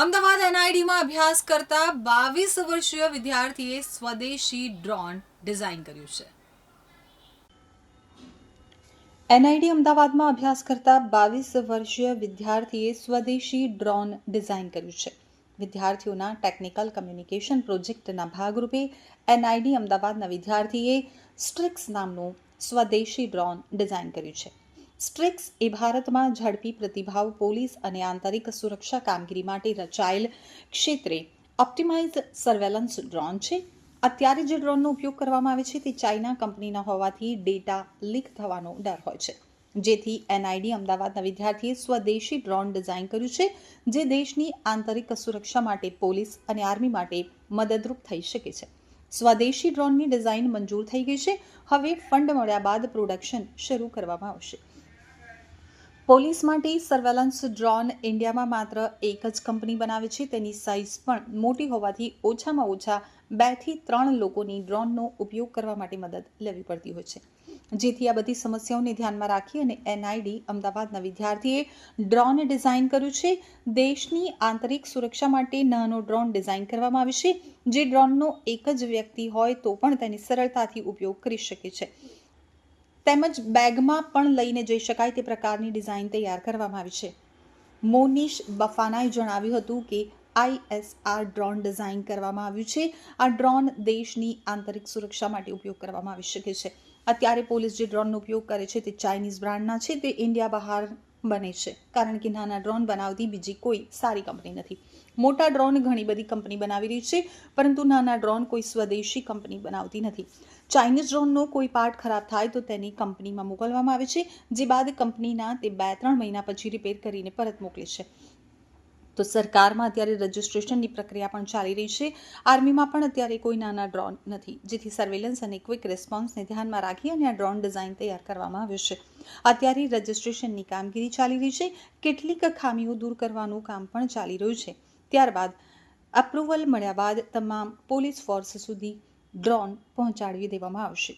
અમદાવાદ એનઆઈડીમાં અભ્યાસ કરતા બાવીસ વર્ષીય વિદ્યાર્થીએ સ્વદેશી ડ્રોન ડિઝાઇન કર્યું છે. એનઆઈડી અમદાવાદમાં અભ્યાસ કરતા બાવીસ વર્ષીય વિદ્યાર્થીએ સ્વદેશી ડ્રોન ડિઝાઇન કર્યું છે. વિદ્યાર્થીઓના ટેકનિકલ કમ્યુનિકેશન પ્રોજેક્ટના ભાગરૂપે એનઆઈડી અમદાવાદના વિદ્યાર્થીએ સ્ટ્રિક્સ નામનું સ્વદેશી ડ્રોન ડિઝાઇન કર્યું છે. સ્ટ્રિક્સ એ ભારતમાં ઝડપી પ્રતિભાવ, પોલીસ અને આંતરિક સુરક્ષા કામગીરી માટે રચાયેલ ક્ષેત્રે ઓપ્ટિમાઇઝ સર્વેલન્સ ડ્રોન છે. અત્યારે જે ડ્રોનનો ઉપયોગ કરવામાં આવે છે તે ચાઇના કંપનીના હોવાથી ડેટા લીક થવાનો ડર હોય છે. જેથી એનઆઈડી અમદાવાદના વિદ્યાર્થીએ સ્વદેશી ડ્રોન ડિઝાઇન કર્યું છે, જે દેશની આંતરિક સુરક્ષા માટે પોલીસ અને આર્મી માટે મદદરૂપ થઈ શકે છે. સ્વદેશી ડ્રોનની ડિઝાઇન મંજૂર થઈ ગઈ છે. હવે ફંડ મળ્યા બાદ પ્રોડક્શન શરૂ કરવામાં આવશે. પોલીસ માટે સર્વેલન્સ ડ્રોન ઇન્ડિયામાં માત્ર એક જ કંપની બનાવે છે. તેની સાઇઝ પણ મોટી હોવાથી ઓછામાં ઓછા બેથી ત્રણ લોકોની ડ્રોનનો ઉપયોગ કરવા માટે મદદ લેવી પડતી હોય છે. જેથી આ બધી સમસ્યાઓને ધ્યાનમાં રાખી અને એનઆઈડી અમદાવાદના વિદ્યાર્થીએ ડ્રોન ડિઝાઇન કર્યું છે. દેશની આંતરિક સુરક્ષા માટે નાનો ડ્રોન ડિઝાઇન કરવામાં આવે છે. જે ડ્રોનનો એક જ વ્યક્તિ હોય તો પણ તેની સરળતાથી ઉપયોગ કરી શકે છે. તેમજ બેગમાં પણ લઈને જઈ શકાય તે પ્રકારની ડિઝાઇન તૈયાર કરવામાં આવી છે. મોનિશ બફાનાએ જણાવ્યું હતું કે આઈએસઆર ડ્રોન ડિઝાઇન કરવામાં આવ્યું છે. આ ડ્રોન દેશની આંતરિક સુરક્ષા માટે ઉપયોગ કરવામાં આવી શકે છે. અત્યારે પોલીસ જે ડ્રોનનો ઉપયોગ કરે છે તે ચાઇનીઝ બ્રાન્ડના છે. તે ઇન્ડિયા બહાર બને છે. કારણ કે નાના ડ્રોન બનાવતી બીજી કોઈ સારી કંપની નથી. મોટા ડ્રોન ઘણી બધી કંપની બનાવી રહી છે, પરંતુ નાના ડ્રોન કોઈ સ્વદેશી કંપની બનાવતી નથી. ચાઇનીઝ ડ્રોનનો કોઈ પાર્ટ ખરાબ થાય તો તેની કંપનીમાં મોકલવામાં આવે છે, જે બાદ કંપનીના તે બે ત્રણ મહિના પછી રિપેર કરીને પરત મોકલે છે. તો સરકારમાં અત્યારે રજિસ્ટ્રેશનની પ્રક્રિયા પણ ચાલી રહી છે. આર્મીમાં પણ અત્યારે કોઈ નાના ડ્રોન નથી, જેથી સર્વેલન્સ અને ક્વિક રિસ્પોન્સને ધ્યાનમાં રાખી અને આ ડ્રોન ડિઝાઇન તૈયાર કરવામાં આવ્યું છે. અત્યારે રજિસ્ટ્રેશનની કામગીરી ચાલી રહી છે. કેટલીક ખામીઓ દૂર કરવાનું કામ પણ ચાલી રહ્યું છે. ત્યારબાદ અપ્રુવલ મળ્યા બાદ તમામ પોલીસ ફોર્સ સુધી ડ્રોન પહોંચાડવી દેવામાં આવશે.